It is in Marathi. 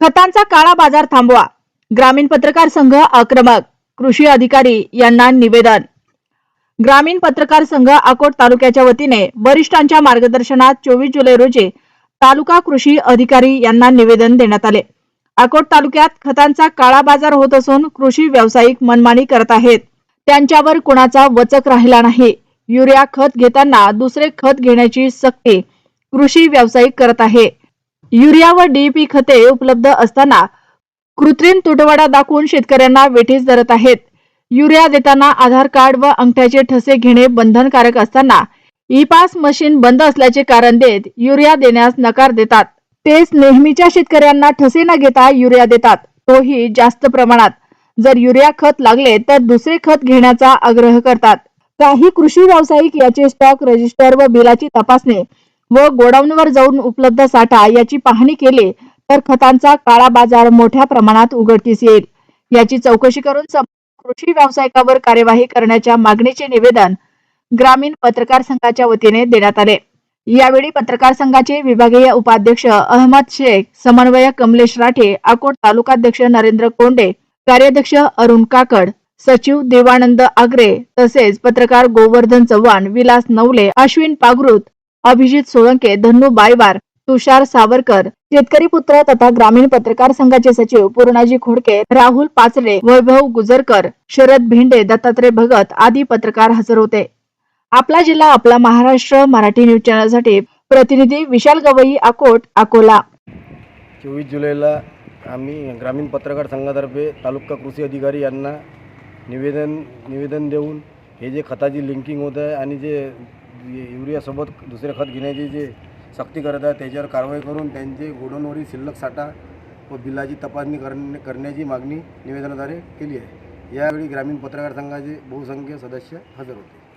खतांचा काळा बाजार थांबवा. ग्रामीण पत्रकार संघ आक्रमक. कृषी अधिकारी यांना निवेदन. ग्रामीण पत्रकार संघ अकोट तालुक्याच्या वतीने वरिष्ठांच्या मार्गदर्शनात चोवीस जुलै रोजी तालुका कृषी अधिकारी यांना निवेदन देण्यात आले. अकोट तालुक्यात खतांचा काळा बाजार होत असून कृषी व्यावसायिक मनमानी करत आहेत. त्यांच्यावर कुणाचा वचक राहिला नाही. युरिया खत घेताना दुसरे खत घेण्याची सक्ती कृषी व्यावसायिक करत आहे. युरिया व डीपी खते उपलब्ध असताना कृत्रिम तुटवडा दाखवून शेतकऱ्यांना वेठीस धरत आहेत. युरिया देताना आधार कार्ड व अंगठ्याचे ठसे घेणे बंधनकारक असताना ई पास मशीन बंद असल्याचे कारण देत युरिया देण्यास नकार देतात. तेच नेहमीच्या शेतकऱ्यांना ठसे न घेता युरिया देतात. तोही जास्त प्रमाणात. जर युरिया खत लागले तर दुसरे खत घेण्याचा आग्रह करतात. काही कृषी व्यावसायिक याचे स्टॉक रजिस्टर व बिलाची तपासणी व गोडाऊनवर जाऊन उपलब्ध साठा याची पाहणी केली तर खतांचा काळा बाजार मोठ्या प्रमाणात उघडकीस येईल. याची चौकशी करून कृषी व्यावसायिकावर कार्यवाही करण्याच्या मागणीचे निवेदन ग्रामीण पत्रकार संघाच्या वतीने देण्यात आले. यावेळी पत्रकार संघाचे विभागीय उपाध्यक्ष अहमद शेख समन्वयक कमलेश राठे अकोट तालुकाध्यक्ष नरेंद्र कोंडे कार्याध्यक्ष अरुण काकड सचिव देवानंद आगरे तसेच पत्रकार गोवर्धन चव्हाण विलास नवले अश्विन पागृत अभिजित सोळंके धन्नू बायवार तुषार सावरकर शेतकरी पुत्र तथा ग्रामीण पत्रकार संघाचे सचिव पूर्णाजी खोडके राहुल पाचले वैभव गुजरकर शरद भेंडे दत्तात्रय भगत आदी पत्रकार हजर होते. आपला जिल्हा आपला महाराष्ट्र मराठी न्यूज चॅनलसाठी प्रतिनिधी विशाल गवई अकोट अकोला. चोवीस जुलैला आम्ही ग्रामीण पत्रकार संघातर्फे तालुका कृषी अधिकारी यांना निवेदन निवेदन देऊन हे जे खताची लिंकिंग होत आहे आणि जे युरियासोबत दुसरे खत घेण्याची जे सक्ती करत आहे त्याच्यावर कारवाई करून त्यांचे गोडनवरील शिल्लक साठा व बिलाची तपासणी करणे करण्याची मागणी निवेदनाद्वारे केली आहे. यावेळी ग्रामीण पत्रकार संघाचे बहुसंख्य सदस्य हजर होते.